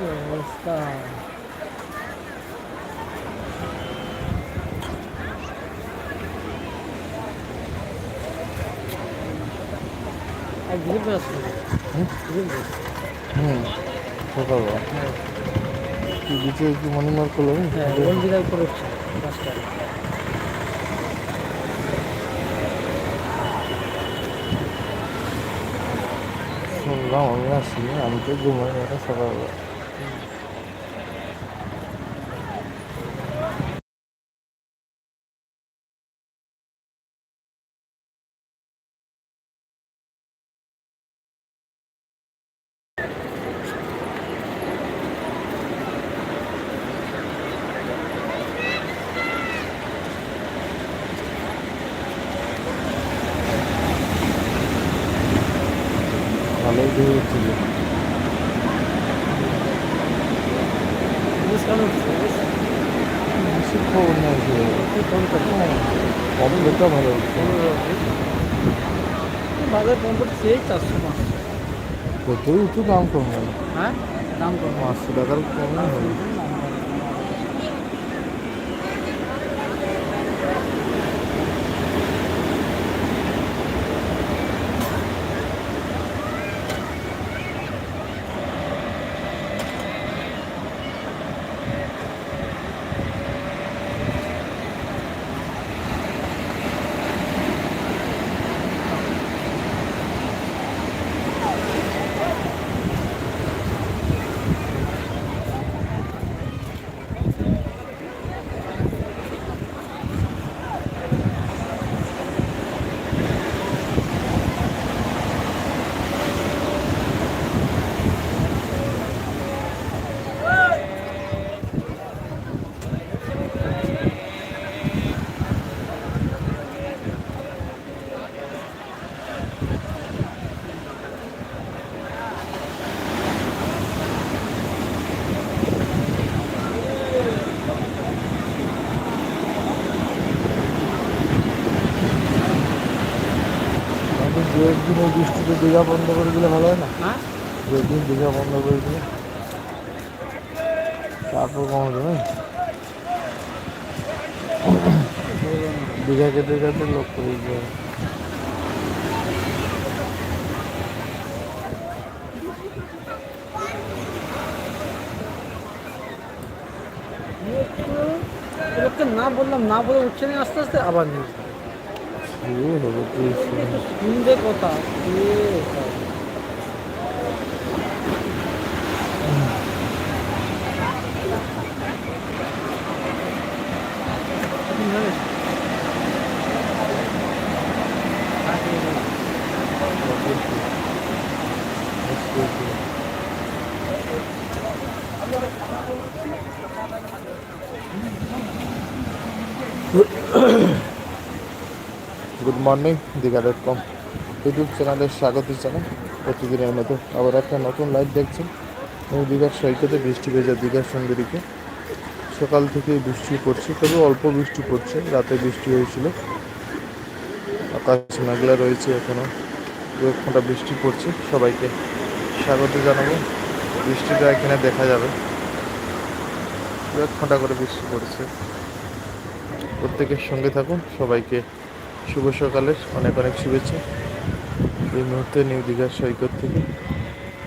অবস্থা হুম সকালবেলা কি বিচে কি মর্নিং ওয়াক করল হ্যাঁ উপর উঠছে বাসটা শুনলাম আমি আসি আমি তো ঘুমাই না সকালবেলা কেন উঠছে বেশি খবর নেই যে একটু কম করে কম লেখা ভালো বাজার কম চারশো পাঁচশো। একটু দাম কম হ্যাঁ? দাম কম পাঁচশো টাকার কম হবে আমাদের দু একদিন এই বৃষ্টিতে দীঘা বন্ধ করে দিলে ভালো হয় না? হ্যাঁ? দু একদিন দীঘা বন্ধ করে দিলে। তারপর কমে যাবে দীঘা কেটে যেতে লোক করে দিতে হবে লোককে না বললাম না বলে উঠছে না আস্তে আস্তে আবার নিয়ে তুই morning, Digha dot com YouTube চ্যানেলে স্বাগত জানাই। প্রতিদিনের মতো আবার একটা নতুন লাইভ দেখছেন এবং দীঘার সৈকতে বৃষ্টি ভেজা দীঘার সুন্দরীকে। সকাল থেকেই বৃষ্টি পড়ছে, তবে অল্প বৃষ্টি পড়ছে। রাতে বৃষ্টি হয়েছিল। আকাশ মেঘলা রয়েছে এখনও দু এক ফোঁটা বৃষ্টি পড়ছে। সবাইকে স্বাগত জানাব। বৃষ্টিটা এখানে দেখা যাবে। দু এক ফোঁটা করে বৃষ্টি পড়ছে। প্রত্যেকের সঙ্গে থাকুন। সবাইকে শুভ সকালের অনেক অনেক শুভেচ্ছা। এই মুহূর্তে নিউ দীঘার সৈকত থেকে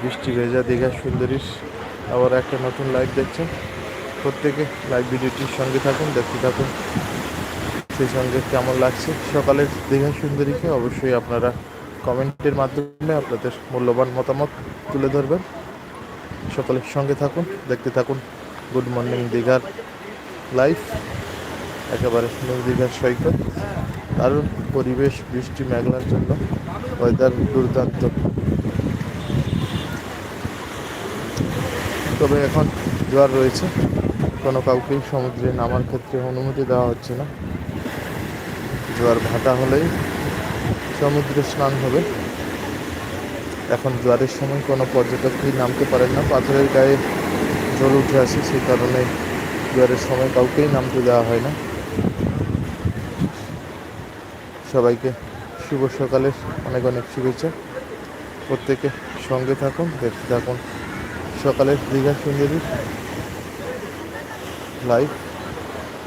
বৃষ্টি ভেজা দীঘা সুন্দরীর আবার একটা নতুন লাইভ দেখছেন। প্রত্যেকে লাইভ ভিডিওটির সঙ্গে থাকুন, দেখতে থাকুন। সেই সঙ্গে কেমন লাগছে সকালের দীঘা সুন্দরীকে অবশ্যই আপনারা কমেন্টের মাধ্যমে আপনাদের মূল্যবান মতামত তুলে ধরবেন। সকালের সঙ্গে থাকুন, দেখতে থাকুন। গুড মর্নিং দীঘার লাইফ একেবারে নিউ দীঘার সৈকত। দারুণ পরিবেশ, বৃষ্টি, মেঘলার জন্য ওয়েদার দুর্দান্ত। তবে এখন জোয়ার রয়েছে, কোনো কাউকেই সমুদ্রে নামার ক্ষেত্রে অনুমতি দেওয়া হচ্ছে না। জোয়ার ভাটা হলেই সমুদ্রে স্নান হবে। এখন জোয়ারের সময় কোনো পর্যটকই নামতে পারেন না, পাথরের গায়ে জল উঠে আসে, সেই কারণে জোয়ারের সময় কাউকেই নামতে দেওয়া হয় না। সবাইকে শুভ সকালের অনেক অনেক শুভেচ্ছা। প্রত্যেকে সঙ্গে থাকুন, দেখতে থাকুন। সকালের দীঘা সুন্দরী লাইভ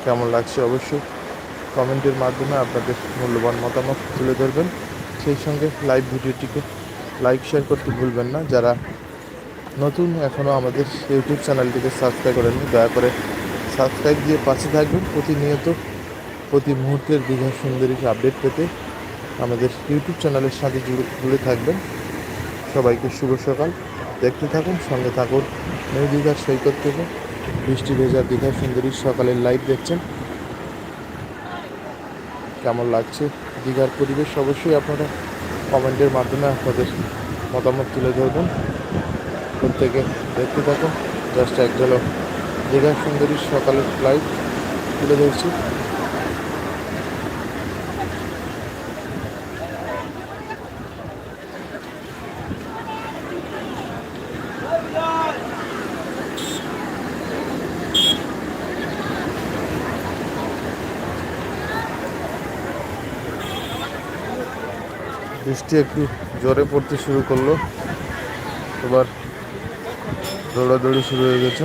কেমন লাগছে অবশ্যই কমেন্টের মাধ্যমে আপনাদের মূল্যবান মতামত তুলে ধরবেন। সেই সঙ্গে লাইভ ভিডিওটিকে লাইক শেয়ার করতে ভুলবেন না। যারা নতুন এখনও আমাদের ইউটিউব চ্যানেলটিকে সাবস্ক্রাইব করেননি, দয়া করে সাবস্ক্রাইব দিয়ে পাশে থাকবেন। প্রতিনিয়ত প্রতি মুহূর্তের দীঘা সুন্দরীকে আপডেট পেতে আমাদের ইউটিউব চ্যানেলের সাথে জুড়ে থাকবেন। সবাইকে শুভ সকাল। দেখতে থাকুন, সঙ্গে থাকুন। নিউ দীঘার সৈকত থেকে বৃষ্টি ভেজা দীঘা সুন্দরীর সকালের লাইভ দেখছেন। কেমন লাগছে দীঘার পরিবেশ? অবশ্যই আপনারা কমেন্টের মাধ্যমে আপনাদের মতামত তুলে ধরবেন। প্রত্যেকে দেখতে থাকুন। জাস্ট এক ঝলক দীঘা সুন্দরীর সকালের লাইভ তুলে ধরছি। বৃষ্টি একটু জোরে পড়তে শুরু করল। এবার দৌড়াদৌড়ি শুরু হয়ে গেছে।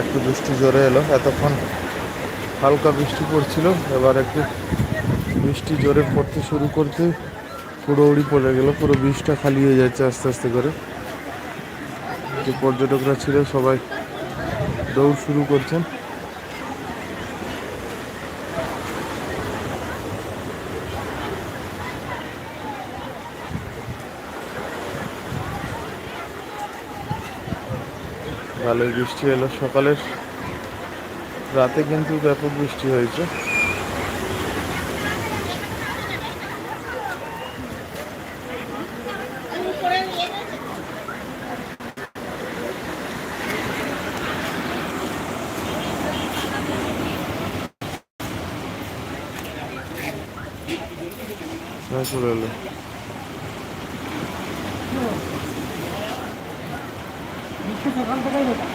একটু বৃষ্টি জোরে এলো। এতক্ষণ হালকা বৃষ্টি পড়ছিল। এবার একটু বৃষ্টি জোরে পড়তে শুরু করতে পুরো উড়ি পড়ে গেল। পুরো বৃষ্টিটা খালি হয়ে যাচ্ছে আস্তে আস্তে করে। যে পর্যটকরা ছিল সবাই দৌড় শুরু করছেন। ভালোই বৃষ্টি এলো সকালের রাতে কিন্তু ব্যাপক বৃষ্টি হয়েছে। হ্যাঁ, চলে এলো। বৃষ্টি সকাল থেকেই হতো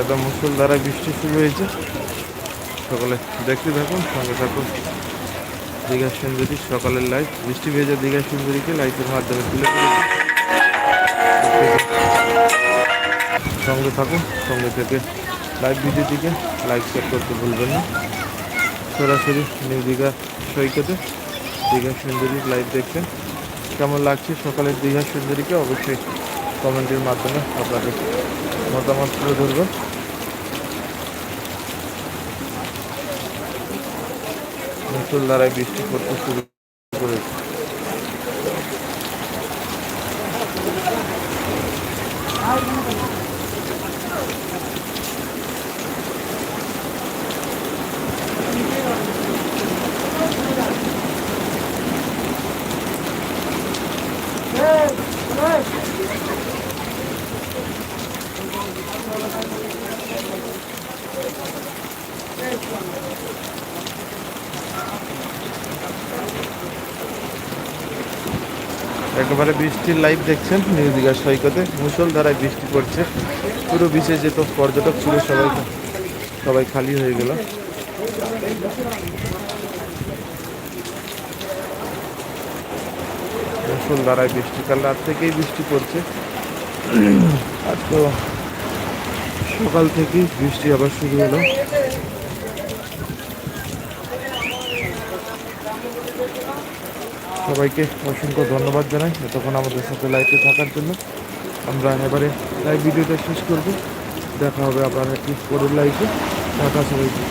একদম মুসুলধারায় বৃষ্টি শুরু হয়েছে। সকালে দেখতে থাকুন, সঙ্গে থাকুন। দীঘা সুন্দরী সকালের লাইভ বৃষ্টি ভেজা দীঘা সুন্দরীকে লাইভের মাধ্যমে তুলে সঙ্গে থাকুন, সঙ্গে থেকে লাইভ ভিডিওটিকে লাইক শেয়ার করতে ভুলবেন না। সরাসরি নিউ দীঘা সৈকতে দীঘা সুন্দরীর লাইভ দেখছেন কেমন লাগছে সকালের দীঘা সুন্দরীকে অবশ্যই কমেন্টের মাধ্যমে আপনাদের মতামত তুলে ধরবেন মুসুলধারায় বৃষ্টি পড়তে শুরু করেছে। একেবারে বৃষ্টির লাইভ দেখছেন, নিউ দীঘা সৈকতে। মুসলধারায় বৃষ্টি পড়ছে। পুরো বিচে যেত পর্যটক ছিল সবাই সবাই খালি হয়ে গেল। মুসলধারায় বৃষ্টি, কাল রাত থেকেই বৃষ্টি পড়ছে। আর তো সকাল থেকেই বৃষ্টি আবার শুরু হলো। সবাইকে অসংখ্য ধন্যবাদ জানাই এতক্ষণ আমাদের সাথে লাইভে থাকার জন্য। আমরা এবারে লাইভ ভিডিওটা শেষ করব। দেখা হবে আবার একটি পরের লাইভে টাকা সবাইকে।